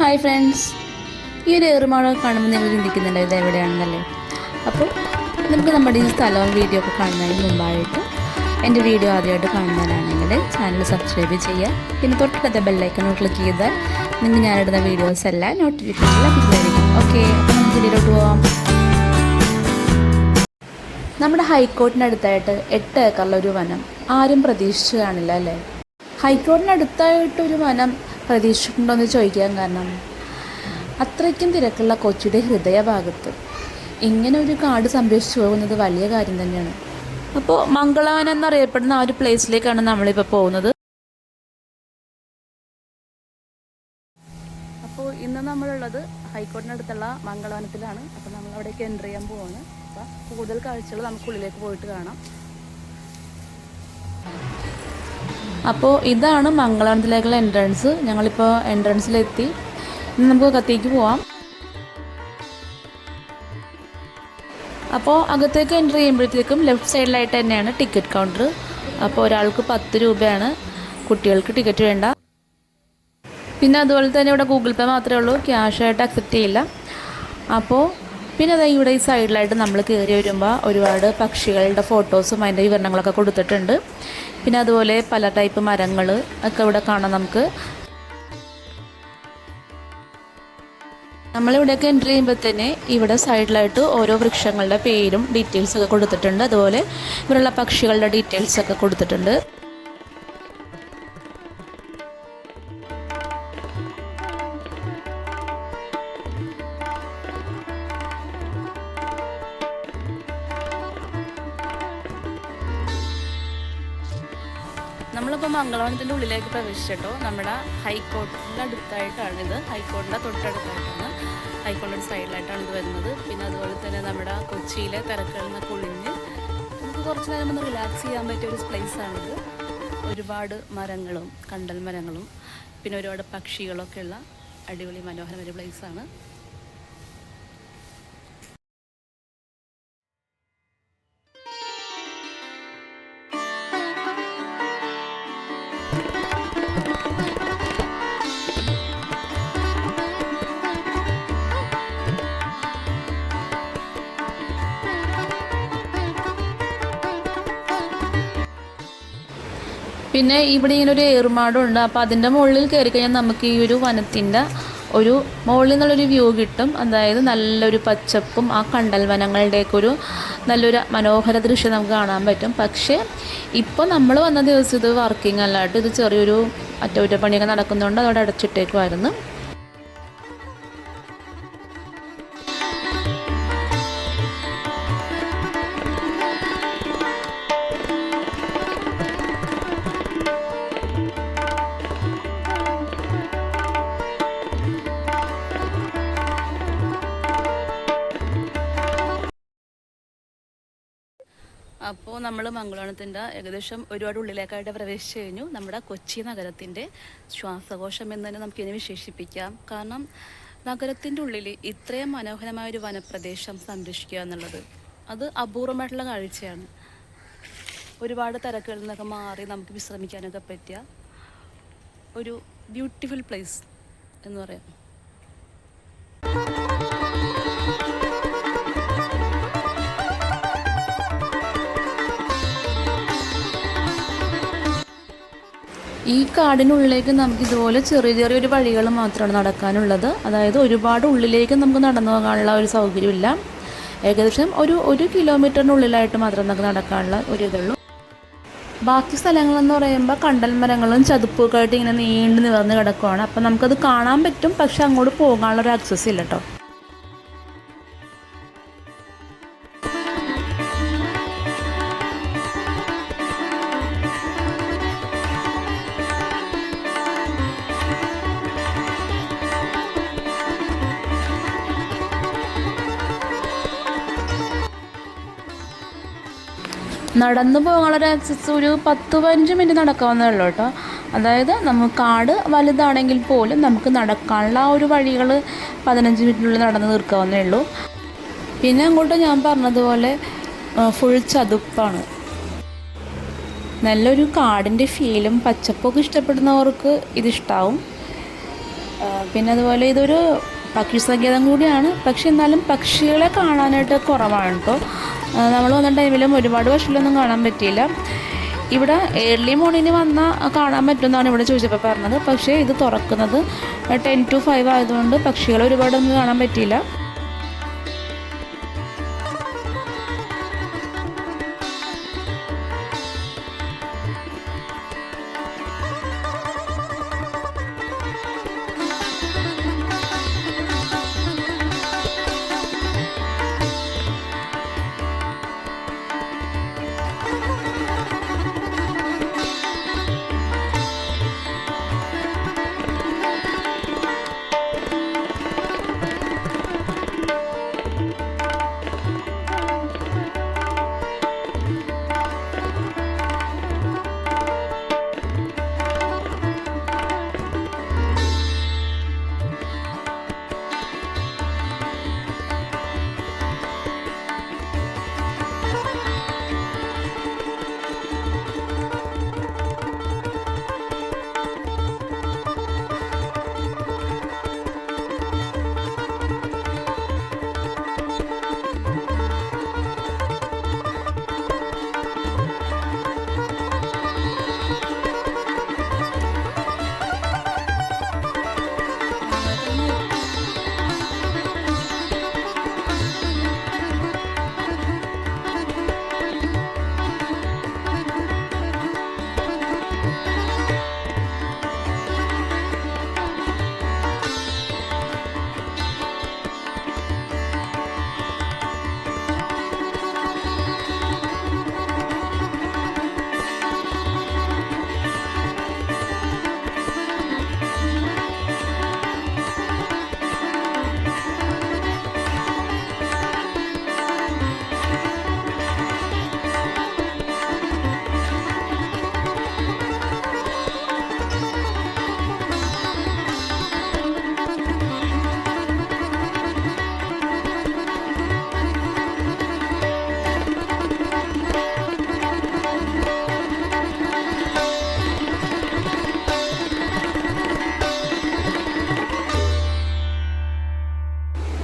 Hi friends. ഈ ഒരു ഏറുമാടം കാണുമ്പോൾ നിങ്ങൾ ചിന്തിക്കുന്നുണ്ടോ ഇത് എവിടെയാണെന്നല്ലേ? അപ്പോൾ നമുക്ക് നമ്മുടെ ഈ സ്ഥലവും വീഡിയോ ഒക്കെ കാണുന്നതിന് മുമ്പായിട്ട് എന്റെ വീഡിയോ ആദ്യമായിട്ട് കാണുന്നവരാണെങ്കിൽ ചാനൽ സബ്സ്ക്രൈബ് ചെയ്യുക. പിന്നെ തൊട്ടടുത്ത ബെല്ലൈക്കൺ ക്ലിക്ക് ചെയ്താൽ നിങ്ങൾ ഞാനിടുന്ന വീഡിയോസ് എല്ലാം നോട്ടിഫിക്കേഷൻ ലഭിക്കുന്നതായിരിക്കും ഓക്കെ അപ്പോൾ നമുക്ക് വീഡിയോയിലോട്ട് പോവാം. നമ്മുടെ ഹൈക്കോർട്ടിനടുത്തായിട്ട് എട്ട് ഏക്കറിലൊരു വനം ആരും പ്രതീക്ഷിച്ചു കാണില്ല അല്ലേ ഹൈക്കോർട്ടിനടുത്തായിട്ടൊരു വനം പ്രതീക്ഷിച്ചിട്ടുണ്ടോ എന്ന് ചോദിക്കാൻ കാരണം അത്രയ്ക്കും തിരക്കുള്ള കൊച്ചിയുടെ ഹൃദയഭാഗത്ത് ഇങ്ങനെ ഒരു കാട് സംരക്ഷിച്ചു പോകുന്നത് വലിയ കാര്യം തന്നെയാണ്. അപ്പോൾ മംഗളവനം എന്നറിയപ്പെടുന്ന ആ ഒരു പ്ലേസിലേക്കാണ് നമ്മളിപ്പോൾ പോകുന്നത്. അപ്പോൾ ഇന്ന് നമ്മളുള്ളത് ഹൈക്കോടതിനടുത്തുള്ള മംഗളവനത്തിലാണ്. അപ്പോൾ നമ്മൾ അവിടേക്ക് എന്റർ ചെയ്യാൻ പോവാണ്. അപ്പോൾ കൂടുതൽ കാഴ്ചകൾ നമുക്ക് ഉള്ളിലേക്ക് പോയിട്ട് കാണാം. അപ്പോൾ ഇതാണ് മംഗളവനത്തിലേക്കുള്ള എൻട്രൻസ് ഞങ്ങളിപ്പോൾ എൻട്രൻസിലെത്തി ഇനി നമുക്ക് അകത്തേക്ക് പോവാം. അപ്പോൾ അകത്തേക്ക് എന്റർ ചെയ്യുമ്പോഴത്തേക്കും ലെഫ്റ്റ് സൈഡിലായിട്ട് തന്നെയാണ് ടിക്കറ്റ് കൗണ്ടർ അപ്പോൾ ഒരാൾക്ക് പത്ത് രൂപയാണ് കുട്ടികൾക്ക് ടിക്കറ്റ് വേണ്ട. പിന്നെ അതുപോലെ തന്നെ ഇവിടെ ഗൂഗിൾ പേ മാത്രമേ ഉള്ളൂ. ക്യാഷായിട്ട് അക്സെപ്റ്റ് ചെയ്യില്ല. അപ്പോൾ പിന്നെ അത് ഇവിടെ ഈ സൈഡിലായിട്ട് നമ്മൾ കയറി വരുമ്പോൾ ഒരുപാട് പക്ഷികളുടെ ഫോട്ടോസും അതിന്റെ വിവരണങ്ങളൊക്കെ കൊടുത്തിട്ടുണ്ട്. പിന്നെ അതുപോലെ പല ടൈപ്പ് മരങ്ങൾ ഒക്കെ ഇവിടെ കാണാം നമുക്ക്. നമ്മളിവിടെയൊക്കെ എന്റർ ചെയ്യുമ്പോൾ തന്നെ ഇവിടെ സൈഡിലായിട്ട് ഓരോ വൃക്ഷങ്ങളുടെ പേരും ഡീറ്റെയിൽസൊക്കെ കൊടുത്തിട്ടുണ്ട്. അതുപോലെ ഇവിടെയുള്ള പക്ഷികളുടെ ഡീറ്റെയിൽസൊക്കെ കൊടുത്തിട്ടുണ്ട്. നമ്മളിപ്പോൾ മംഗളവനത്തിന്റെ ഉള്ളിലേക്ക് പ്രവേശിച്ചിട്ടോ നമ്മുടെ ഹൈക്കോർട്ടിന്റെ അടുത്തായിട്ടാണ് ഇത് ഹൈക്കോർട്ടിന്റെ തൊട്ടടുത്തായിട്ടാണ്. ഹൈക്കോർട്ടിന്റെ സൈഡിലായിട്ടാണ് ഇത് വരുന്നത്. പിന്നെ അതുപോലെ തന്നെ നമ്മുടെ കൊച്ചിയിലെ തിരക്കുകളിൽ നിന്ന് ഒളിഞ്ഞ് നമുക്ക് കുറച്ച് നേരം ഒന്ന് റിലാക്സ് ചെയ്യാൻ പറ്റിയ ഒരു പ്ലേസാണിത് ഒരുപാട് മരങ്ങളും കണ്ടൽ മരങ്ങളും പിന്നെ ഒരുപാട് പക്ഷികളൊക്കെ ഉള്ള അടിപൊളി മനോഹരമായ പ്ലേസാണ് പിന്നെ ഇവിടെ ഇങ്ങനെ ഒരു ഉണ്ട് അപ്പോൾ അതിന്റെ മുകളിൽ കയറി കഴിഞ്ഞാൽ നമുക്ക് ഈ ഒരു വനത്തിന്റെ ഒരു മുകളിൽ നിന്നുള്ളൊരു വ്യൂ കിട്ടും. അതായത് നല്ലൊരു പച്ചപ്പും ആ കണ്ടൽ വനങ്ങളുടെയൊക്കെ ഒരു നല്ലൊരു മനോഹര ദൃശ്യം നമുക്ക് കാണാൻ പറ്റും. പക്ഷേ ഇപ്പോൾ നമ്മൾ വന്ന ദിവസം ഇത് വർക്കിംഗ് അല്ലാണ്ട് ഇത് ചെറിയൊരു അറ്റകുറ്റപ്പണിയൊക്കെ നടക്കുന്നതുകൊണ്ട് അതോടെ അടച്ചിട്ടേക്കുമായിരുന്നു അപ്പോൾ നമ്മൾ മംഗളോണത്തിന്റെ ഏകദേശം ഒരുപാട് ഉള്ളിലേക്കായിട്ട് പ്രവേശിച്ചു കഴിഞ്ഞു. നമ്മുടെ കൊച്ചി നഗരത്തിന്റെ ശ്വാസകോശം എന്ന് തന്നെ നമുക്കിതിനെ വിശേഷിപ്പിക്കാം. കാരണം നഗരത്തിന്റെ ഉള്ളിൽ ഇത്രയും മനോഹരമായ ഒരു വനപ്രദേശം സംരക്ഷിക്കുക എന്നുള്ളത് അത് അപൂർവമായിട്ടുള്ള കാഴ്ചയാണ്. ഒരുപാട് തിരക്കുകളിൽ നിന്നൊക്കെ മാറി നമുക്ക് വിശ്രമിക്കാനൊക്കെ പറ്റിയ ഒരു ബ്യൂട്ടിഫുൾ പ്ലേസ് എന്ന് പറയാം. ഈ കാടിനുള്ളിലേക്ക് നമുക്ക് ഇതുപോലെ ചെറിയ ചെറിയൊരു വഴികൾ മാത്രമാണ് നടക്കാനുള്ളത്. അതായത് ഒരുപാട് ഉള്ളിലേക്ക് നമുക്ക് നടന്നു പോകാനുള്ള ഒരു സൗകര്യമില്ല. ഏകദേശം ഒരു ഒരു കിലോമീറ്ററിനുള്ളിലായിട്ട് മാത്രം നമുക്ക് നടക്കാനുള്ള ഒരു ഇതുള്ളൂ. ബാക്കി സ്ഥലങ്ങളെന്ന് പറയുമ്പോൾ കണ്ടൽ മരങ്ങളും ചതുപ്പൊക്കെ ആയിട്ട് ഇങ്ങനെ നീണ്ടു നിവർന്ന് കിടക്കുവാണ്. അപ്പം നമുക്കത് കാണാൻ പറ്റും പക്ഷെ അങ്ങോട്ട് പോകാനുള്ള ഒരു ആക്സസ് ഇല്ല കേട്ടോ നടന്നു പോകാനുള്ളൊരു ആക്സസ് ഒരു പത്ത് പതിനഞ്ച് മിനിറ്റ് നടക്കാവുന്നേ ഉള്ളൂ കേട്ടോ. അതായത് നമുക്ക് കാട് വലുതാണെങ്കിൽ പോലും നമുക്ക് നടക്കാനുള്ള ആ ഒരു വഴികൾ പതിനഞ്ച് മിനിറ്റിനുള്ളിൽ നടന്ന് തീർക്കാവുന്നേ ഉള്ളൂ. പിന്നെ അങ്ങോട്ട് ഞാൻ പറഞ്ഞതുപോലെ ഫുൾ ചതുപ്പാണ്. നല്ലൊരു കാടിന്റെ ഫീലും പച്ചപ്പൊക്കെ ഇഷ്ടപ്പെടുന്നവർക്ക് ഇതിഷ്ടാവും. പിന്നെ അതുപോലെ ഇതൊരു പക്ഷി സങ്കേതം കൂടിയാണ്. പക്ഷെ എന്നാലും പക്ഷികളെ കാണാനായിട്ട് കുറവാണ് കേട്ടോ. നമ്മൾ വന്ന ടൈമിലും ഒരുപാട് പക്ഷികളൊന്നും കാണാൻ പറ്റിയില്ല. ഇവിടെ ഏർലി മോർണിംഗ് വന്നാൽ കാണാൻ പറ്റുമെന്നാണ് ഇവിടെ ചോദിച്ചപ്പോൾ പറഞ്ഞത്. പക്ഷേ ഇത് തുറക്കുന്നത് ടെൻ ടു ഫൈവ് ആയതുകൊണ്ട് പക്ഷികൾ ഒരുപാടൊന്നും കാണാൻ പറ്റിയില്ല.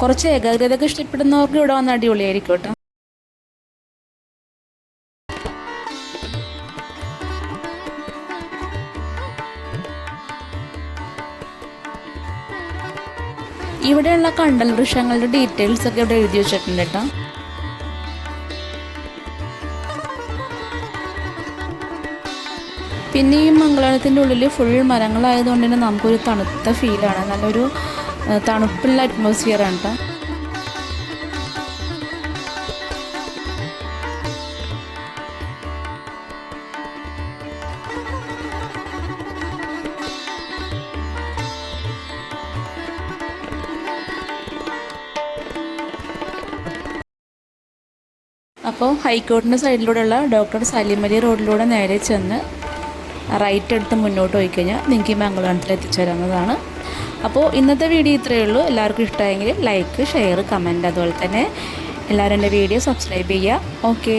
കുറച്ച് ഏകാഗ്രതയൊക്കെ ഇഷ്ടപ്പെടുന്നവർക്ക് ഇവിടെ വന്ന് അടിപൊളിയായിരിക്കും കേട്ടോ. ഇവിടെയുള്ള കണ്ടൽ വൃക്ഷങ്ങളുടെ ഡീറ്റെയിൽസ് ഒക്കെ ഇവിടെ എഴുതി വെച്ചിട്ടുണ്ട് കേട്ടോ. പിന്നെ ഈ മംഗളത്തിന്റെ ഉള്ളിൽ ഫുൾ മരങ്ങളായതുകൊണ്ട് തന്നെ നമുക്കൊരു തണുത്ത ഫീലാണ് നല്ലൊരു തണുപ്പുള്ള അറ്റ്മോസ്ഫിയർ ആണ് കേട്ടോ അപ്പോൾ ഹൈക്കോർട്ടിന്റെ സൈഡിലൂടെയുള്ള ഡോക്ടർ സലിമലി റോഡിലൂടെ നേരെ ചെന്ന് റൈറ്റ് എടുത്ത് മുന്നോട്ട് പോയി കഴിഞ്ഞാൽ നിങ്ങൾക്ക് ഈ മംഗളത്തിൽ എത്തിച്ചേരാവുന്നതാണ്. അപ്പോൾ ഇന്നത്തെ വീഡിയോ ഇത്രയേ ഉള്ളൂ. എല്ലാവർക്കും ഇഷ്ടമായെങ്കിൽ ലൈക്ക് ഷെയർ കമന്റ് അതുപോലെ തന്നെ എല്ലാവരും എന്റെ വീഡിയോ സബ്സ്ക്രൈബ് ചെയ്യുക. ഓക്കെ